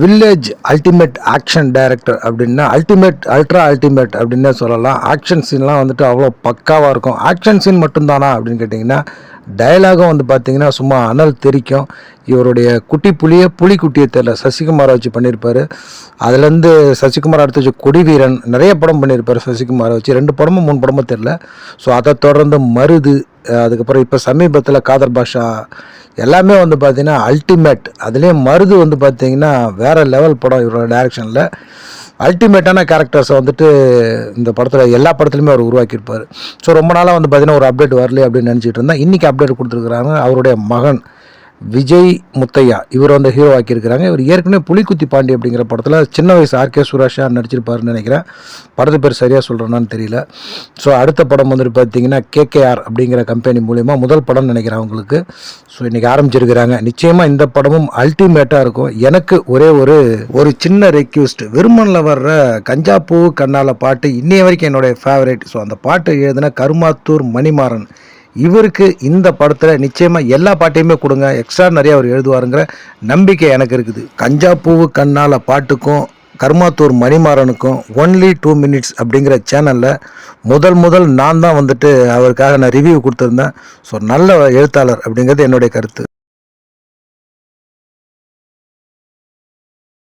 Village ultimate action director அப்படின்னா ultimate ultra ultimate அப்படின்னே சொல்லலாம். ஆக்ஷன் சீன்லாம் வந்துட்டு அவ்வளோ பக்காவாக இருக்கும். ஆக்ஷன் சீன் மட்டும்தானா அப்படின்னு கேட்டிங்கன்னா டயலாகும் வந்து பார்த்தீங்கன்னா சும்மா அனல் தெரிக்கும். இவருடைய குட்டி புலியை புலி குட்டியை தெரில சசிகுமாரை வச்சு பண்ணியிருப்பார் அதுலேருந்து சசிகுமார் அடுத்து வச்சு கொடிவீரன் நிறைய படம் பண்ணியிருப்பார் சசிகுமாரை வச்சு. ரெண்டு படமும் மூணு படமும் தெரில ஸோ அதை தொடர்ந்து மருது அதுக்கப்புறம் இப்போ சமீபத்தில் காதர் பாஷா எல்லாமே வந்து பார்த்திங்கன்னா அல்டிமேட் அதுலேயும் மருது வந்து பார்த்திங்கன்னா வேறு லெவல் படம் இவரோட டைரக்ஷனில் அல்டிமேட்டான கேரக்டர்ஸை வந்துட்டு இந்த படத்தில் எல்லா படத்துலையுமே அவர் உருவாக்கியிருப்பார். ஸோ ரொம்ப நாளாக வந்து பார்த்தீங்கன்னா ஒரு அப்டேட் வரல அப்படின்னு நினச்சிட்டு இருந்தேன் இன்றைக்கி அப்டேட் கொடுத்துருக்குறாங்க அவருடைய மகன். விஜய் முத்தையா இவர் வந்து ஹீரோ ஆக்கியிருக்கிறாங்க. இவர் ஏற்கனவே புலிக்குத்தி பாண்டி அப்படிங்கிற படத்தில் சின்ன வயசு ஆர்கே சுரேஷா நடிச்சிருப்பாருன்னு நினைக்கிறேன். படத்து பேர் சரியாக சொல்கிறேன்னான்னு தெரியல. ஸோ அடுத்த படம் வந்துட்டு பார்த்தீங்கன்னா கேகேஆர் அப்படிங்கிற கம்பெனி மூலிமா முதல் படம் நினைக்கிறேன் அவங்களுக்கு. ஸோ இன்றைக்கி ஆரம்பிச்சிருக்கிறாங்க. நிச்சயமாக இந்த படமும் அல்டிமேட்டாக இருக்கும். எனக்கு ஒரே ஒரு ஒரு சின்ன ரெக்யூஸ்ட் விருமனில் வர்ற கஞ்சாப்பூ கண்ணால பாட்டு இன்னைய வரைக்கும் என்னுடைய ஃபேவரேட் ஸோ அந்த பாட்டு எழுதின கருமாத்தூர் மணிமாறன். இவருக்கு இந்த படத்தில் நிச்சயமாக எல்லா பாட்டையுமே கொடுங்க. எக்ஸ்ட்ரா நிறையா அவர் எழுதுவாருங்கிற நம்பிக்கை எனக்கு இருக்குது. கஞ்சாப்பூவு கண்ணால் பாட்டுக்கும் கர்மாத்தூர் மணிமாறனுக்கும் ஒன்லி டூ மினிட்ஸ் அப்படிங்கிற சேனலில் முதல் முதல் நான் தான் வந்துட்டு அவருக்காக நான் ரிவ்யூ கொடுத்துருந்தேன். ஸோ நல்ல எழுத்தாளர் அப்படிங்கிறது என்னுடைய கருத்து.